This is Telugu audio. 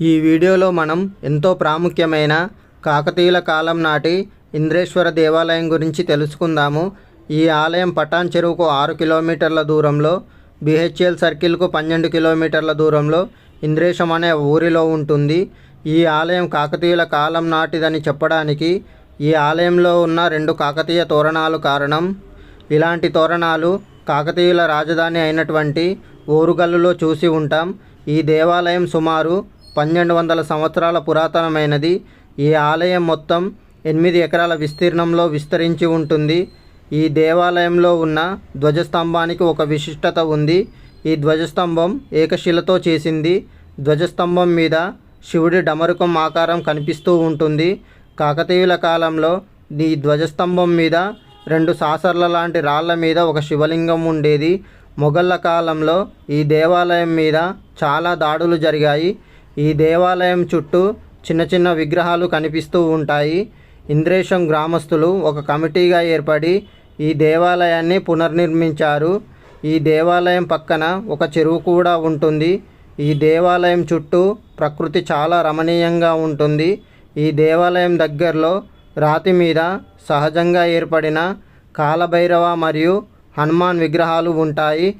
ఈ వీడియోలో మనం ఎంతో ప్రాముఖ్యమైన కాకతీయుల కాలం నాటి ఇంద్రేశ్వర దేవాలయం గురించి తెలుసుకుందాము. ఈ ఆలయం పటాన్ చెరువుకు ఆరు కిలోమీటర్ల దూరంలో బిహెచ్ఎల్ సర్కిల్కు పన్నెండు కిలోమీటర్ల దూరంలో ఇంద్రేశం అనే ఊరిలో ఉంటుంది. ఈ ఆలయం కాకతీయుల కాలం నాటిదని చెప్పడానికి ఈ ఆలయంలో ఉన్న రెండు కాకతీయ తోరణాలు కారణం. ఇలాంటి తోరణాలు కాకతీయుల రాజధాని అయినటువంటి ఓరుగల్లులో చూసి ఉంటాం. ఈ దేవాలయం సుమారు పన్నెండు వందల సంవత్సరాల పురాతనమైనది. ఈ ఆలయం మొత్తం ఎనిమిది ఎకరాల విస్తీర్ణంలో విస్తరించి ఉంటుంది. ఈ దేవాలయంలో ఉన్న ధ్వజస్తంభానికి ఒక విశిష్టత ఉంది. ఈ ధ్వజస్తంభం ఏకశిలతో చేసింది. ధ్వజస్తంభం మీద శివుడి డమరుకం ఆకారం కనిపిస్తూ ఉంటుంది. కాకతీయుల కాలంలో ఈ ధ్వజస్తంభం మీద రెండు సాసర్ల లాంటి రాళ్ళ మీద ఒక శివలింగం ఉండేది. మొఘళ్ళ కాలంలో ఈ దేవాలయం మీద చాలా దాడులు జరిగాయి. ఈ దేవాలయం చుట్టూ చిన్న చిన్న విగ్రహాలు కనిపిస్తూ ఉంటాయి. ఇంద్రేశం గ్రామస్తులు ఒక కమిటీగా ఏర్పడి ఈ దేవాలయాన్ని పునర్నిర్మించారు. ఈ దేవాలయం పక్కన ఒక చెరువు కూడా ఉంటుంది. ఈ దేవాలయం చుట్టూ ప్రకృతి చాలా రమణీయంగా ఉంటుంది. ఈ దేవాలయం దగ్గరలో రాతి మీద సహజంగా ఏర్పడిన కాలభైరవ మరియు హనుమాన్ విగ్రహాలు ఉంటాయి.